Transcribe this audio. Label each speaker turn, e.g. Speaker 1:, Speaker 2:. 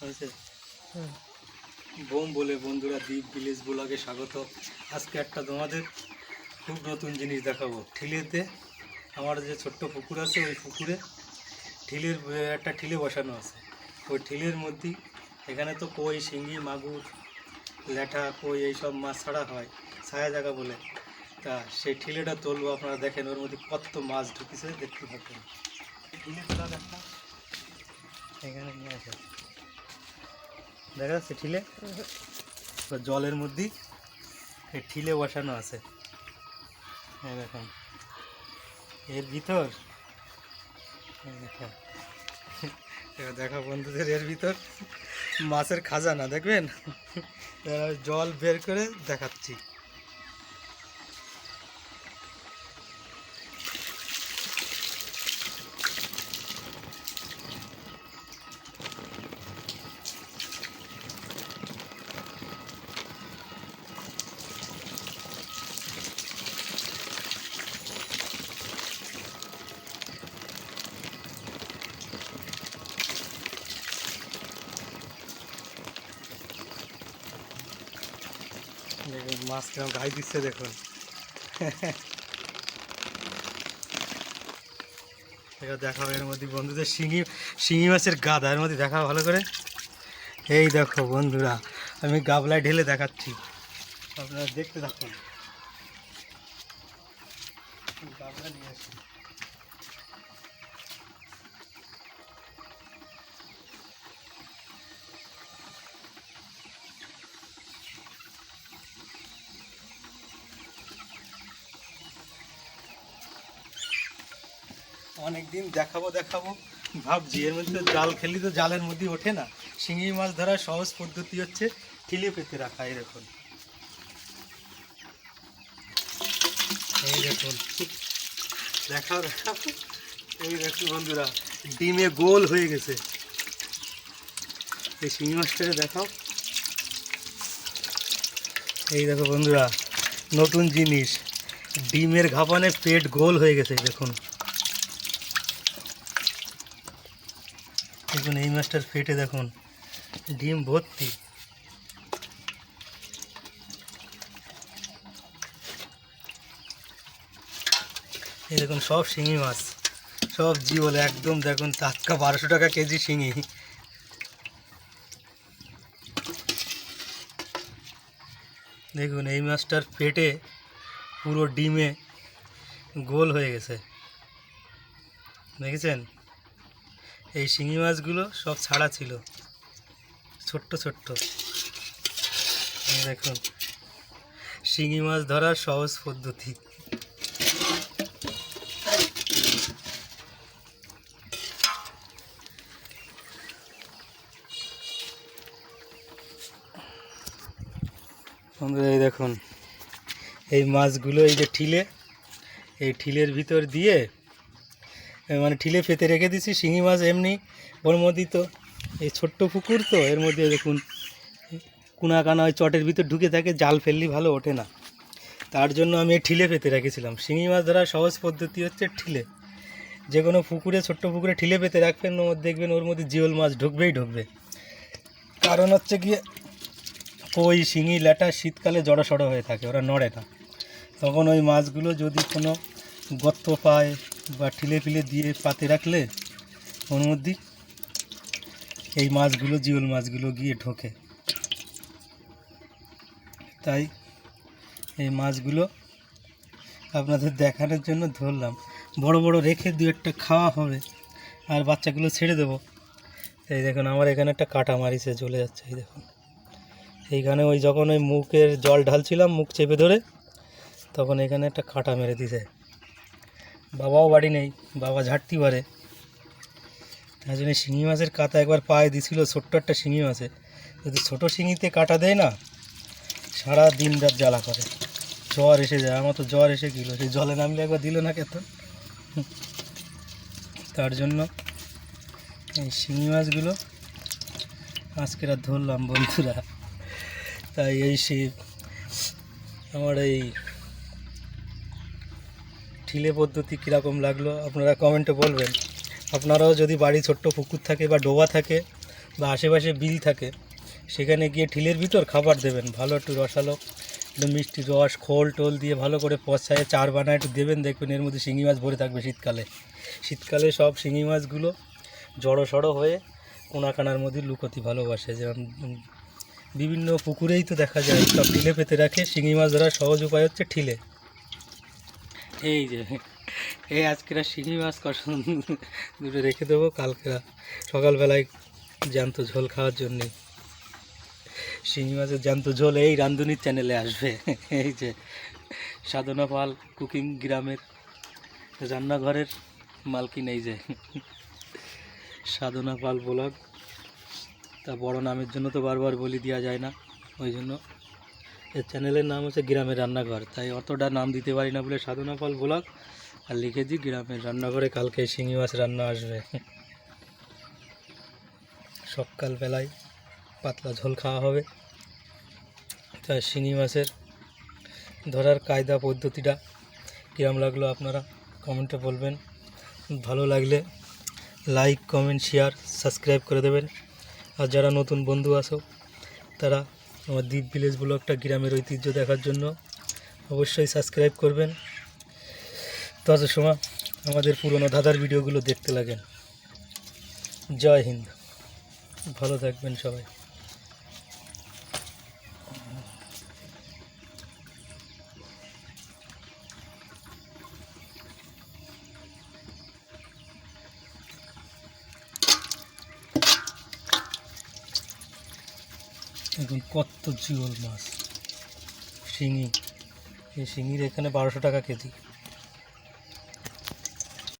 Speaker 1: হয়েছে? বোম বলে বন্ধুরা দ্বীপ ভিলেজ ব্লগে স্বাগত। আজকে একটা তোমাদের খুব নতুন জিনিস দেখাবো। ঠিলেতে আমার যে ছোট্ট পুকুর আছে ওই পুকুরে ঠিলের একটা ঠিলে বসানো আছে। ওই ঠিলের মধ্যে এখানে তো কই শিঙ্গি মাগুর ল্যাঠা কই এইসব মাছ ছাড়া হয় ছায়া জায়গা বলে। তা সেই ঠিলেটা তুলবো আপনারা দেখেন ওর মধ্যে কত মাছ ঢুকেছে দেখতে থাকেন। ঠিলে তোলা এখানে নিয়ে আসে। দেখা যাচ্ছে ঠিলে। জলের মধ্যে এই ঠিলে বসানো আছে। এরকম দেখুন। এর ভিতর দেখা বন্ধুদের, এর ভিতর মাছের খাজানা, দেখবেন? জল বের করে দেখাচ্ছি। দেখুন মাছ কেমন গাই দিচ্ছে, দেখুন। এবার দেখাবো এর মধ্যে বন্ধুদের শিঙি শিঙি মাছের গাদা, এর মধ্যে দেখাও ভালো করে। এই দেখো বন্ধুরা, আমি গাবলায় ঢেলে দেখাচ্ছি। আপনারা দেখতে থাকুন। গাবলা নিয়ে আসি অনেকদিন দেখাবো দেখাবো। ভাবছি, এর মধ্যে জাল খেলি তো জালের মধ্যে ওঠে না। শিঙি মাছ ধরার সহজ পদ্ধতি হচ্ছে ঠিলে পেতে রাখা দেখুন। এই দেখাও দেখাও। এই দেখুন বন্ধুরা, ডিমে গোল হয়ে গেছে। এই শিঙি মাছটাকে দেখাও। এই দেখো বন্ধুরা, নতুন জিনিস। ডিমের ঘাপানে পেট গোল হয়ে গেছে দেখুন। দেখুন, এই মাছটার পেটে দেখুন, ডিম ভর্তি। এই দেখুন, সব শিঙি মাছ, সব জিওল, একদম দেখুন, টাটকা বারোশো টাকা কেজি শিঙি। দেখুন, এই মাছটার পেটে পুরো ডিমে গোল হয়ে গেছে। দেখেছেন? এই শিঙি মাছগুলো সব ছাড়া ছিল। ছোট্ট ছোট্ট। দেখুন, শিঙি মাছ ধরার সহজ পদ্ধতি। এই দেখুন, এই মাছগুলো এই যে ঠিলে, এই ঠিলের ভিতর দিয়ে মানে ঠিলে পেতে রেখে দিছি, শিঙি মাছ এমনি, ওর মধ্যে তো এই ছোট্ট পুকুর তো, এর মধ্যে দেখুন, কুনা কানা ওই চটের ভিতর ঢুকে থাকে, জাল ফেললি ভালো ওঠে না। তার জন্য আমি ঠিলে পেতে রেখেছিলাম। শিঙি মাছ ধরার সহজ পদ্ধতি হচ্ছে ঠিলে। যে কোনো পুকুরে, ছোট্ট পুকুরে ঠিলে পেতে রাখবেন, ওর দেখবেন ওর মধ্যে জিওল মাছ ঢুকবেই ঢুকবে। কারণ হচ্ছে গিয়ে কই, শিঙি, ল্যাটা শীতকালে জড়ো হয়ে থাকে, ওরা নড়ে না। তখন ওই মাছগুলো যদি কোনো গর্ত পায় বা ঠিলে ফিলে দিয়ে পাতে রাখলে মধ্যে এই মাছগুলো, জিওল মাছগুলো গিয়ে ঢোকে। তাই এই মাছগুলো আপনাদের দেখানোর জন্য ধরলাম। বড় বড় রেখে দু একটা খাওয়া হবে, আর বাচ্চাগুলো ছেড়ে দেবো। এই দেখুন, আমার এখানে একটা কাটা মারিছে চলে যাচ্ছে, এই দেখুন। এইখানে ওই যখন ওই মুখের জল ঢালছিলাম, মুখ চেপে ধরে, তখন এখানে একটা কাঁটা মেরে দিছে। বাবাও বাড়ি নেই, বাবা ঝাড়তি পারে তাই জন্য শিঙি মাছের কাঁটা একবার পায়ে দিছিল, ছোট্ট একটা শিঙি মাছে যদি ছোটো শিঙিতে কাটা দেয় না, সারা দিন রাত জ্বালা করে। জ্বর এসে যায়, আমার তো জ্বর এসে গেলো সেই জলে নামলে একবার দিল না কেত তার জন্য এই শিঙি মাছগুলো আজকে রাত ধরলাম বন্ধুরা। তাই এই সে আমার এই ঠিলে পদ্ধতি কীরকম লাগল, আপনারা কমেন্টে বলবেন। আপনারাও যদি বাড়ি ছোট্ট পুকুর থাকে বা ডোবা থাকে বা আশেপাশে বিল থাকে, সেখানে গিয়ে ঠিলের ভিতর খাবার দেবেন, ভালো একটু রসালো, একটু মিষ্টি রস, খোল টোল দিয়ে ভালো করে পচায় চার বানায় একটু দেবেন, দেখবেন এর মধ্যে শিঙি মাছ ভরে থাকবে শীতকালে। শীতকালে সব শিঙি মাছগুলো জড়ো সড়ো হয়ে কোনাকানার মধ্যে লুকোতে ভালোবাসে। যেমন বিভিন্ন পুকুরেই তো দেখা যায়, সব ঠিলে পেতে রাখে, শিঙি মাছ ধরার সহজ উপায় হচ্ছে ঠিলে এই যে, এই আজকেরা শিঙি মাছ কষন দুটো রেখে দেবো কালকেরা সকালবেলায় জ্যান্ত ঝোল খাওয়ার জন্যে। শিঙি মাছের জ্যান্ত ঝোল এই রান্ধুনির চ্যানেলে আসবে। এই যে, সাধনা পাল কুকিং গ্রামের রান্নাঘরের মালকিন এই যে। সাধনা পাল ব্লগ, তা বড় নামের জন্য তো বারবার বলি দেওয়া যায় না, ওই জন্য। এর চ্যানেলের নাম হচ্ছে গ্রামের রান্নাঘর। তাই অতটা নাম দিতে পারি না বলে সাধনা পাল ব্লগ। আর লিখেছি গ্রামের রান্নাঘরে কালকে শিঙি মাছ রান্না আসবে। সকালবেলায় পাতলা ঝোল খাওয়া হবে। তা শিঙি মাছের ধরার কায়দা পদ্ধতিটা কিরম লাগল আপনারা কমেন্টে বলবেন। ভালো লাগলে লাইক, কমেন্ট শেয়ার সাবস্ক্রাইব করে দেবেন। আর যারা নতুন বন্ধু আসো তারা আমার দ্বীপ ভিলেজ ব্লগটা গ্রামের ঐতিহ্য দেখার জন্য অবশ্যই সাবস্ক্রাইব করবেন। তত সময় আমাদের পুরনো দাদার ভিডিওগুলো দেখতে লাগেন। জয় হিন্দ। ভালো থাকবেন সবাই। এখন কত জিওল মাছ। শিঙি। এই শিঙির এখানে বারোশো টাকা কেজি।